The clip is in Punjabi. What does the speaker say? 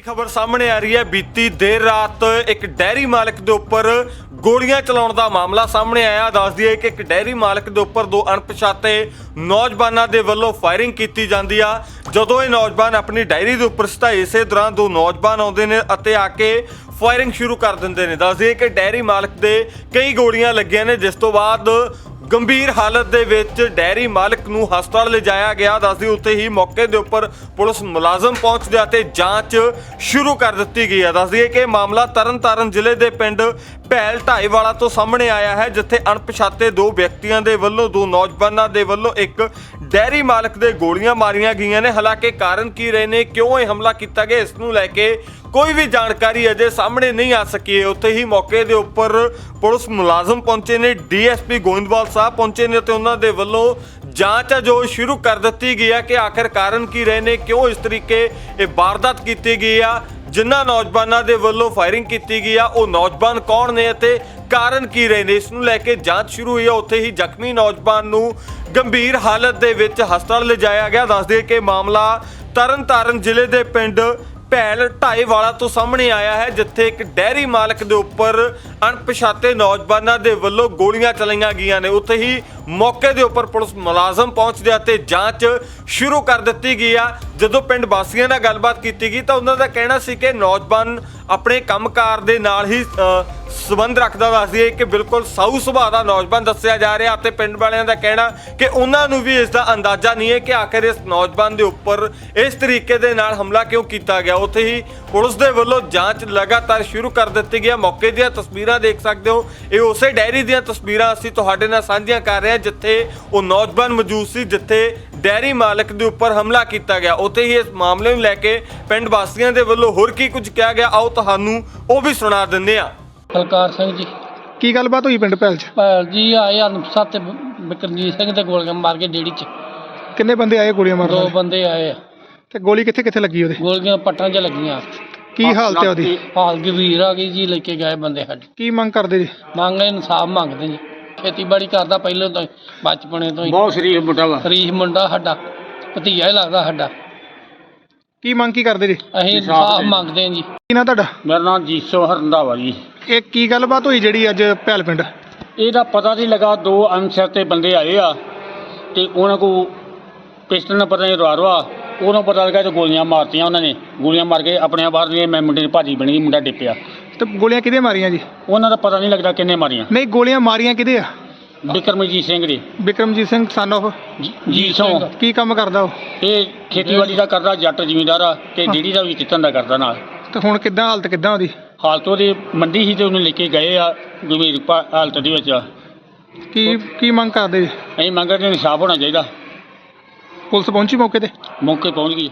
ਵੱਡੀ ਖਬਰ ਸਾਹਮਣੇ ਆ ਰਹੀ ਹੈ। ਬੀਤੀ ਦੇਰ ਰਾਤ ਇੱਕ ਡੈਰੀ ਮਾਲਕ ਦੇ ਉੱਪਰ ਗੋਲੀਆਂ ਚਲਾਉਣ ਦਾ ਮਾਮਲਾ ਸਾਹਮਣੇ ਆਇਆ। ਦੱਸ ਦਈਏ ਕਿ ਇੱਕ ਡੈਰੀ ਮਾਲਕ ਦੇ ਉੱਪਰ ਦੋ ਅਣਪਛਾਤੇ ਨੌਜਵਾਨਾਂ ਦੇ ਵੱਲੋਂ ਫਾਇਰਿੰਗ ਕੀਤੀ ਜਾਂਦੀ ਆ। ਜਦੋਂ ਇਹ ਨੌਜਵਾਨ ਆਪਣੀ ਡੈਰੀ ਦੇ ਉੱਪਰ ਸਤਾਏ ਇਸੇ ਦੌਰਾਨ ਦੋ ਨੌਜਵਾਨ ਆਉਂਦੇ ਨੇ ਅਤੇ ਆ ਕੇ ਫਾਇਰਿੰਗ ਸ਼ੁਰੂ ਕਰ ਦਿੰਦੇ ਨੇ। ਦੱਸ ਦਈਏ ਕਿ ਡੈਰੀ ਮਾਲਕ ਦੇ ਕਈ ਗੋਲੀਆਂ ਲੱਗੀਆਂ ਨੇ, ਜਿਸ ਤੋਂ ਬਾਅਦ ਗੰਭੀਰ ਹਾਲਤ ਦੇ ਵਿੱਚ ਡੈਰੀ ਮਾਲਕ ਨੂੰ ਹਸਪਤਾਲ ਲਿਜਾਇਆ ਗਿਆ। ਦੱਸਦੀ ਉੱਥੇ ਹੀ ਮੌਕੇ ਦੇ ਉੱਪਰ ਪੁਲਿਸ ਮੁਲਾਜ਼ਮ ਪਹੁੰਚਦੇ ਅਤੇ ਜਾਂਚ ਸ਼ੁਰੂ ਕਰ ਦਿੱਤੀ ਗਈ ਹੈ ਦੱਸਦੀ ਕਿ ਇਹ ਮਾਮਲਾ ਤਰਨਤਾਰਨ ਜ਼ਿਲ੍ਹੇ ਦੇ ਪਿੰਡ ਭੈਲ ਢਾਈਵਾਲਾ ਤੋਂ ਸਾਹਮਣੇ ਆਇਆ ਹੈ, ਜਿੱਥੇ ਅਣਪਛਾਤੇ ਦੋ ਵਿਅਕਤੀਆਂ ਦੇ ਵੱਲੋਂ, ਦੋ ਨੌਜਵਾਨਾਂ ਦੇ ਵੱਲੋਂ ਇੱਕ ਡੈਰੀ ਮਾਲਕ ਦੇ ਗੋਲੀਆਂ ਮਾਰੀਆਂ ਗਈਆਂ ਨੇ। ਹਾਲਾਂਕਿ ਕਾਰਨ ਕੀ ਰਹੇ ਨੇ, ਕਿਉਂ ਇਹ ਹਮਲਾ ਕੀਤਾ ਗਿਆ, ਇਸ ਨੂੰ ਲੈ ਕੇ ਕੋਈ ਵੀ ਜਾਣਕਾਰੀ ਅਜੇ ਸਾਹਮਣੇ ਨਹੀਂ ਆ ਸਕੀ। ਹੈ ਉੱਥੇ ਹੀ ਮੌਕੇ ਦੇ ਉੱਪਰ ਪੁਲਿਸ ਮੁਲਾਜ਼ਮ ਪਹੁੰਚੇ ਨੇ, ਡੀਐਸਪੀ ਗੋਇੰਦਵਾਲ ਸਾਹਿਬ ਪਹੁੰਚੇ ਨੇ ਤੇ ਉਹਨਾਂ ਦੇ ਵੱਲੋਂ ਜਾਂਚ ਹੈ ਜੋ ਸ਼ੁਰੂ ਕਰ ਦਿੱਤੀ ਗਈ ਹੈ ਕਿ ਆਖਰ ਕਾਰਨ ਕੀ ਰਹੇ ਨੇ, ਕਿਉਂ ਇਸ ਤਰੀਕੇ ਇਹ ਵਾਰਦਾਤ ਕੀਤੀ ਗਈ ਆ। ਜਿਨ੍ਹਾਂ ਨੌਜਵਾਨਾਂ ਦੇ ਵੱਲੋਂ ਫਾਇਰਿੰਗ ਕੀਤੀ ਗਈ ਆ, ਉਹ ਨੌਜਵਾਨ ਕੌਣ ਨੇ ਅਤੇ ਕਾਰਨ ਕੀ ਰਹੇ ਨੇ? ਇਸ ਨੂੰ ਲੈ ਕੇ ਜਾਂਚ ਸ਼ੁਰੂ ਹੋਈ ਹੈ ਉੱਥੇ ਹੀ ਜ਼ਖਮੀ ਨੌਜਵਾਨ ਨੂੰ ਗੰਭੀਰ ਹਾਲਤ ਦੇ ਵਿੱਚ ਹਸਪਤਾਲ ਲਿਜਾਇਆ ਗਿਆ। ਦੱਸਦੇ ਕਿ ਮਾਮਲਾ ਤਰਨਤਾਰਨ ਜ਼ਿਲ੍ਹੇ ਦੇ ਪਿੰਡ ਭੈਲ ਢਾਈਵਾਲਾ ਤੋਂ ਸਾਹਮਣੇ ਆਇਆ ਹੈ, ਜਿੱਥੇ ਇੱਕ ਡੈਰੀ ਮਾਲਕ ਦੇ ਉੱਪਰ ਅਣਪਛਾਤੇ ਨੌਜਵਾਨਾਂ ਦੇ ਵੱਲੋਂ ਗੋਲੀਆਂ ਚਲਾਈਆਂ ਗਈਆਂ ਨੇ। ਉੱਥੇ ਹੀ ਮੌਕੇ ਦੇ ਉੱਪਰ ਪੁਲਿਸ ਮੁਲਾਜ਼ਮ ਪਹੁੰਚਦੇ ਅਤੇ ਜਾਂਚ ਸ਼ੁਰੂ ਕਰ ਦਿੱਤੀ ਗਈ ਆ। ਜਦੋਂ ਪਿੰਡ ਵਾਸੀਆਂ ਨਾਲ ਗੱਲਬਾਤ ਕੀਤੀ ਗਈ ਤਾਂ ਉਹਨਾਂ ਦਾ ਕਹਿਣਾ ਸੀ ਕਿ ਨੌਜਵਾਨ ਆਪਣੇ ਕੰਮਕਾਰ ਦੇ ਨਾਲ ਹੀ ਸਬੰਧ ਰੱਖਦਾ ਦੱਸਦੀ ਹੈ ਕਿ ਬਿਲਕੁਲ ਸਾਊ ਸੁਭਾਅ ਦਾ ਨੌਜਵਾਨ ਦੱਸਿਆ ਜਾ ਰਿਹਾ ਅਤੇ ਪਿੰਡ ਵਾਲਿਆਂ ਦਾ ਕਹਿਣਾ ਕਿ ਉਹਨਾਂ ਨੂੰ ਵੀ ਇਸ ਦਾ ਅੰਦਾਜ਼ਾ ਨਹੀਂ ਹੈ ਕਿ ਆਖਿਰ ਇਸ ਨੌਜਵਾਨ ਦੇ ਉੱਪਰ ਇਸ ਤਰੀਕੇ ਦੇ ਨਾਲ ਹਮਲਾ ਕਿਉਂ ਕੀਤਾ ਗਿਆ। ਉੱਥੇ ਹੀ ਪੁਲਿਸ ਦੇ ਵੱਲੋਂ ਜਾਂਚ ਲਗਾਤਾਰ ਸ਼ੁਰੂ ਕਰ ਦਿੱਤੀ ਗਈ ਹੈ। ਮੌਕੇ ਦੀਆਂ ਤਸਵੀਰਾਂ ਦੇਖ ਸਕਦੇ ਹੋ। ਇਹ ਉਸੇ ਡੈਰੀ ਦੀਆਂ ਤਸਵੀਰਾਂ ਅਸੀਂ ਤੁਹਾਡੇ ਨਾਲ ਸਾਂਝੀਆਂ ਕਰ ਰਹੇ ਹਾਂ, ਜਿੱਥੇ ਉਹ ਨੌਜਵਾਨ ਮੌਜੂਦ ਸੀ, ਜਿੱਥੇ ਡੈਰੀ ਮਾਲਕ ਦੇ ਉੱਪਰ ਹਮਲਾ ਕੀਤਾ ਗਿਆ। ਉੱਥੇ ਹੀ ਇਸ ਮਾਮਲੇ ਨੂੰ ਲੈ ਕੇ ਪਿੰਡ ਵਾਸੀਆਂ ਦੇ ਵੱਲੋਂ ਹੋਰ ਕੀ ਕੁਝ ਕਿਹਾ ਗਿਆ, ਆਓ ਤੁਹਾਨੂੰ ਉਹ ਵੀ ਸੁਣਾ ਦਿੰਦੇ ਹਾਂ। ਬਲਕਾਰ ਸਿੰਘ ਜੀ। ਕੀ ਗੱਲਬਾਤ ਹੋਈ ਪਿੰਡ ਭੈਲ ਚ? ਭਾਲ ਜੀ ਆਏ ਅਨੁਸਾਰ ਤੇ ਬਿਕਰਜੀਤ ਸਿੰਘ ਤੇ ਗੋਲੀਆਂ ਮਾਰ ਕੇ ਡੇੜੀ ਚ। ਕਿੰਨੇ ਬੰਦੇ ਆਏ ਗੋਲੀਆਂ ਮਾਰਨ ਦੋ ਵਾਲੇ? ਬੰਦੇ ਆਏ ਆ। ਤੇ ਗੋਲੀ ਕਿੱਥੇ ਕਿੱਥੇ ਲੱਗੀ ਉਹਦੇ? ਗੋਲੀਆਂ ਪੱਟਾਂ 'ਚ ਲੱਗੀਆਂ। ਕੀ ਹਾਲਤ ਹੈ ਉਹਦੀ? ਹਾਲ ਗੰਭੀਰ ਆ ਗਈ ਜੀ ਲੈ ਕੇ ਗਏ ਬੰਦੇ ਸਾਡੇ। ਕੀ ਮੰਗ ਕਰਦੇ ਜੀ? ਮੰਗਦੇ ਇਨਸਾਫ ਮੰਗਦੇ ਜੀ। ਖੇਤੀਬਾੜੀ ਕਰਦਾ ਪਹਿਲਾਂ ਤੋਂ ਹੀ, ਬਚਪਨੇ ਤੋਂ ਹੀ। ਬਹੁਤ ਸ਼ਰੀਫ ਮੁੰਡਾ ਵਾ। ਰੀਸ਼ ਮੁੰਡਾ ਸਾਡਾ ਭਤੀਜਾ ਹੀ ਲੱਗਦਾ ਸਾਡਾ। ਕੀ ਮੰਗ ਕੀ ਕਰਦੇ ਜੀ? ਅਸੀਂ ਇਨਸਾਫ ਮੰਗਦੇ ਹਾਂ ਜੀ। ਕੀ ਨਾਂ ਤੁਹਾਡਾ? ਮੇਰਾ ਨਾਮ ਜੀਸੋ ਹਰੰਦਾਵਾ ਜੀ। ਇਹ ਕੀ ਗੱਲਬਾਤ ਹੋਈ ਜਿਹੜੀ ਅੱਜ ਭੈਲ ਪਿੰਡ? ਇਹਦਾ ਪਤਾ ਨਹੀਂ ਲੱਗਾ ਦੋ ਅਨਸਰ ਤੇ ਬੰਦੇ ਆਏ ਆ ਤੇ ਉਹਨਾਂ ਕੋ ਪਿਸਟਲ ਨਾਲ ਪਤਾ ਨਹੀਂ ਰਵਾ ਉਹਨਾਂ ਪਤਾ ਲੱਗਾ ਤੇ ਗੋਲੀਆਂ ਮਾਰਤੀਆਂ ਉਹਨਾਂ ਨੇ। ਗੋਲੀਆਂ ਮਾਰ ਕੇ ਆਪਣੇ ਆਪ ਬਾਹਰ ਨੇ ਮੈਂ ਮੁੰਡੇ ਦੀ ਭਾਜੀ ਬਣੀ ਮੁੰਡਾ ਡਿੱਪਿਆ। ਤੇ ਗੋਲੀਆਂ ਕਿਹਦੇ ਮਾਰੀਆਂ ਜੀ? ਉਹਨਾਂ ਦਾ ਪਤਾ ਨਹੀਂ ਲੱਗਦਾ ਕਿੰਨੇ ਮਾਰੀਆਂ। ਨਹੀਂ ਗੋਲੀਆਂ ਮਾਰੀਆਂ ਕਿਹਦੇ ਆ? ਬਿਕਰਮਜੀਤ ਸਿੰਘ ਦੇ। ਵਿਕਰਮਜੀਤ ਸਿੰਘ ਸਨ of ਜੀ- ਜੀਸੋ ਕੀ ਕੰਮ ਕਰਦਾ ਉਹ? ਇਹ ਖੇਤੀਬਾੜੀ ਦਾ ਕਰਦਾ ਜੱਟ ਜ਼ਿਮੀਂਦਾਰ ਆ ਤੇ ਡੇੜੀ ਦਾ ਵੀ ਕਿਤਨ ਦਾ ਕਰਦਾ ਨਾਲ। ਤੇ ਹੁਣ ਕਿੱਦਾਂ ਹਾਲਤ ਕਿੱਦਾਂ ਉਹਦੀ? ਹਾਲਤ ਉਹਦੀ ਮੰਡੀ ਸੀ ਤੇ ਉਹਨੂੰ ਲੈ ਕੇ ਗਏ ਆ ਗੰਭੀਰ ਹਾਲਤ ਦੇ ਵਿੱਚ ਕੀ ਕੀ ਮੰਗ ਕਰਦੇ ਜੀ? ਅਸੀਂ ਮੰਗਦੇ ਇਨਸਾਫ ਹੋਣਾ ਚਾਹੀਦਾ। ਪੁਲਿਸ ਪਹੁੰਚੀ ਮੌਕੇ ਤੇ? ਮੌਕੇ ਪਹੁੰਚ ਗਈ।